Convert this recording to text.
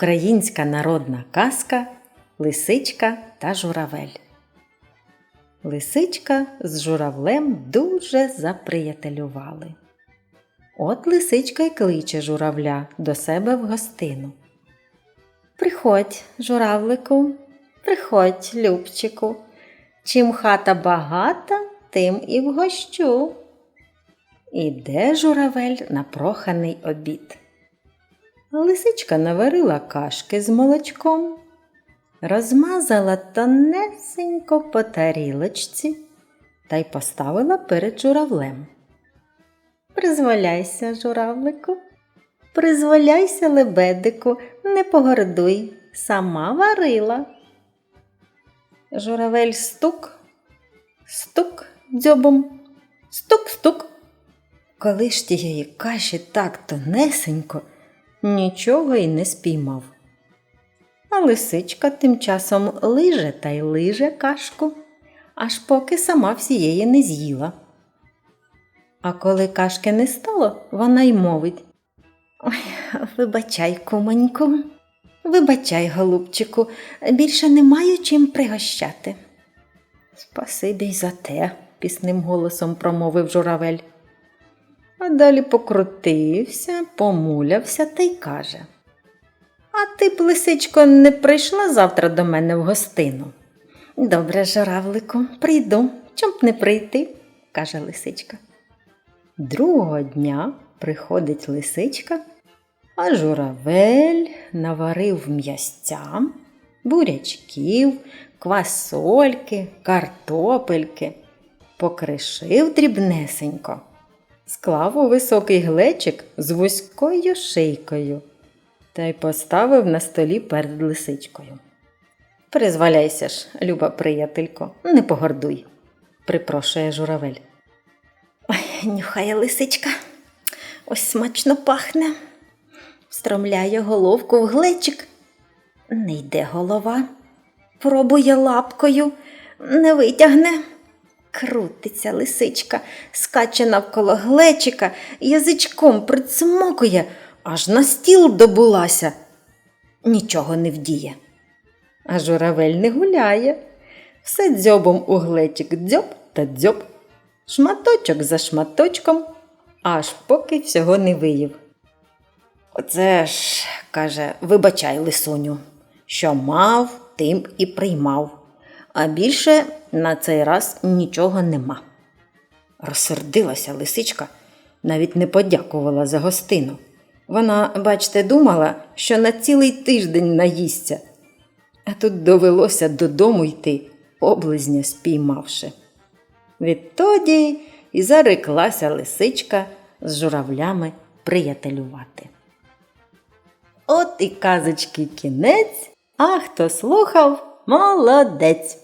Українська народна казка Лисичка та журавель. Лисичка з журавлем дуже заприятелювали. От лисичка й кличе журавля до себе в гостину. Приходь, журавлику, приходь, любчику. Чим хата багата, тим і вгощу. Іде журавель на проханий обід. Лисичка наварила кашки з молочком, розмазала тонесенько по тарілочці та й поставила перед журавлем. Призволяйся, журавлику, призволяйся, лебедику, не погордуй, сама варила. Журавель стук, стук дзьобом, стук-стук. Коли ж тієї каші так тонесенько, нічого й не спіймав. А лисичка тим часом лиже та й лиже кашку, аж поки сама всієї не з'їла. А коли кашки не стало, вона й мовить Ой, вибачай, кумоньку, вибачай, голубчику, більше не маю чим пригощати. Спасибі й за те, пісним голосом промовив журавель. А далі покрутився, помулявся та й каже А ти б, лисичко, не прийшла завтра до мене в гостину? Добре, журавлику, прийду, чом б не прийти, каже лисичка. Другого дня приходить лисичка, а журавель наварив м'ясця, бурячків, квасольки, картопельки, покришив дрібнесенько, склав у високий глечик з вузькою шийкою та й поставив на столі перед лисичкою. Призваляйся ж, люба приятелько, не погордуй, припрошує журавель. Ой, нюхає лисичка, ось смачно пахне. Встромляє головку в глечик. Не йде голова, пробує лапкою, не витягне. Крутиться лисичка, скаче навколо глечика, язичком прицмокує, аж на стіл добулася. Нічого не вдіє. А журавель не гуляє. Все дзьобом у глечик дзьоб та дзьоб, шматочок за шматочком, аж поки всього не виїв. Оце ж, каже, вибачай, лисуню, що мав, тим і приймав, а більше на цей раз нічого нема. Розсердилася лисичка, навіть не подякувала за гостину. Вона, бачте, думала, що на цілий тиждень наїсться, а тут довелося додому йти, облизня спіймавши. Відтоді і зареклася лисичка з журавлями приятелювати. От і казочки кінець, а хто слухав, молодець.